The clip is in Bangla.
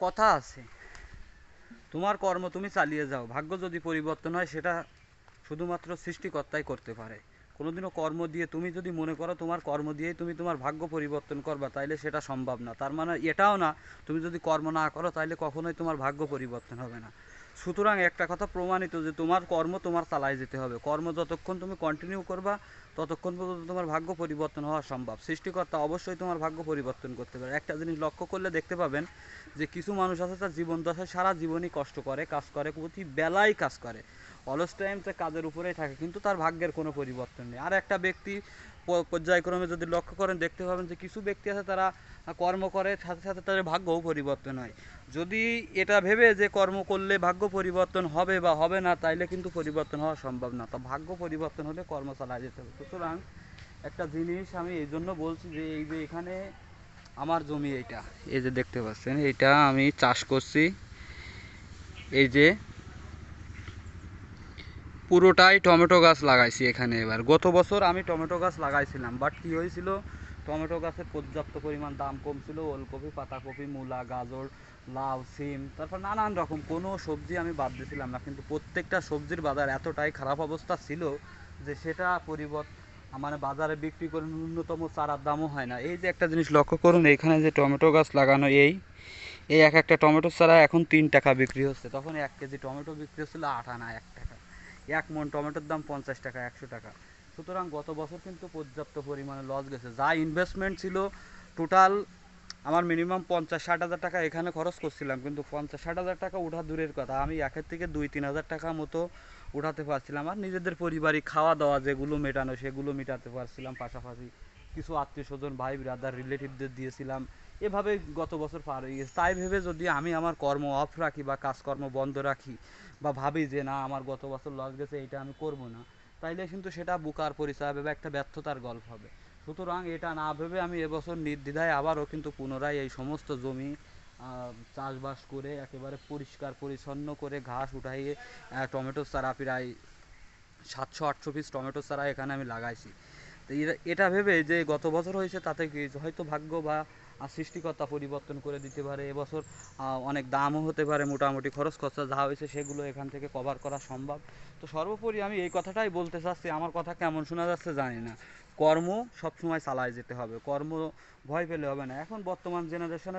কথা আছে। তোমার কর্ম তুমি চালিয়ে যাও। ভাগ্য যদি পরিবর্তন হয়, সেটা শুধুমাত্র সৃষ্টিকর্তাই করতে পারে। কোনোদিনও কর্ম দিয়ে তুমি যদি মনে করো তোমার কর্ম দিয়েই তুমি তোমার ভাগ্য পরিবর্তন করবা, তাইলে সেটা সম্ভব না। তার মানে এটাও না, তুমি যদি কর্ম না করো তাইলে কখনোই তোমার ভাগ্য পরিবর্তন হবে না। সুতরাং একটা কথা প্রমাণিত যে তোমার কর্ম তোমার চালায় যেতে হবে। কর্ম যতক্ষণ তুমি কন্টিনিউ করবা, ততক্ষণ পর্যন্ত তোমার ভাগ্য পরিবর্তন হওয়া সম্ভব। সৃষ্টিকর্তা অবশ্যই তোমার ভাগ্য পরিবর্তন করতে পারে। একটা জিনিস লক্ষ্য করলে দেখতে পাবেন যে কিছু মানুষ আছে, তার জীবন দশায় সারা জীবনই কষ্ট করে, কাজ করে, প্রতি বেলায় কাজ করে। অলস টাইম সে কাজের উপরেই থাকে, কিন্তু তার ভাগ্যের কোনো পরিবর্তন নেই। আর একটা ব্যক্তি পর্যায়ক্রমে যদি লক্ষ্য করেন, দেখতে পাবেন যে কিছু ব্যক্তি আছে তারা কর্ম করে, সাথে সাথে তাদের ভাগ্যও পরিবর্তন হয়। যদি এটা ভেবে যে কর্ম করলে ভাগ্য পরিবর্তন হবে বা হবে না, তাইলে কিন্তু পরিবর্তন হওয়া সম্ভব না। তো ভাগ্য পরিবর্তন হলে কর্ম চালায় যেতে হবে। সুতরাং একটা জিনিস আমি এই জন্য বলছি যে, এই যে এখানে আমার জমি এইটা, এই যে দেখতে পাচ্ছেন, এইটা আমি চাষ করছি। এই যে পুরোটাই টমেটো গাছ লাগাইছি এখানে এবার। গত বছর আমি টমেটো গাছ লাগাইছিলাম বাট কী হয়েছিল? টমেটো গাছের পর্যাপ্ত পরিমাণ দাম কম ছিল ওলকপি, পাতাকপি, মূলা, গাজর, লাউ, সিম, তারপর নানান রকম। কোনো সবজি আমি বাদ দিয়েছিলাম না, কিন্তু প্রত্যেকটা সবজির বাজার এতটাই খারাপ অবস্থা ছিল যে সেটা পরিবর্তন মানে বাজারে বিক্রি করে ন্যূনতম চারার দামও হয় না। এই যে একটা জিনিস লক্ষ্য করুন, এখানে যে টমেটো গাছ লাগানো, এই এই এক একটা টমেটো চারা এখন তিন টাকা বিক্রি হচ্ছে। তখন এক কেজি টমেটো বিক্রি হচ্ছিল আট আনা, এক টাকা। এক মন টমেটোর দাম পঞ্চাশ টাকা, একশো টাকা। সুতরাং গত বছর কিন্তু পর্যাপ্ত পরিমাণে লস গেছে। যা ইনভেস্টমেন্ট ছিল টোটাল আমার মিনিমাম পঞ্চাশ, ষাট হাজার টাকা এখানে খরচ করছিলাম। কিন্তু পঞ্চাশ, ষাট হাজার টাকা ওঠা দূরের কথা। আমি একের থেকে দুই, তিন হাজার টাকা মতো উঠাতে পারছিলাম। আর নিজেদের পরিবারে খাওয়া দাওয়া যেগুলো মেটানো, সেগুলো মেটাতে পারছিলাম পাশাপাশি। কিছু আত্মীয় স্বজন, ভাই ব্রাদার রিলেটিভদের দিয়েছিলাম। এভাবে গত বছর পার হয়ে গেছে। তাই ভেবে যদি আমি আমার কর্ম অফ রাখি বা কাজকর্ম বন্ধ রাখি বা ভাবি যে, না, আমার গত বছর লস গেছে, এটা আমি করব না, তাইলে কিন্তু সেটা বুকার পরিচয় হবে বা একটা ব্যর্থতার গল্প হবে। সুতরাং এটা না ভেবে আমি এবছর নির্দ্বিধায় আবারও কিন্তু পুনরায় এই সমস্ত জমি চাষবাস করে একেবারে পরিষ্কার, পরিচ্ছন্ন করে ঘাস উঠাইয়ে টমেটো চারা প্রায় সাতশো আটশো পিস টমেটো চারা এখানে আমি লাগাইছি। এটা ভেবে যে গত বছর হয়েছে তাতে কি হয়তো ভাগ্য বা সৃষ্টিকর্তা পরিবর্তন করে দিতে পারে। এবছর অনেক দামও হতে পারে, মোটামুটি খরচ খরচা যা হয়েছে সেগুলো এখান থেকে কভার করা সম্ভব। তো সর্বোপরি আমি এই কথাটাই বলতে চাচ্ছি, আমার কথা কেমন শোনা যাচ্ছে জানি না। কর্ম সবসময় চালায় যেতে হবে, কর্ম ভয় পেলে হবে না। এখন বর্তমান জেনারেশনে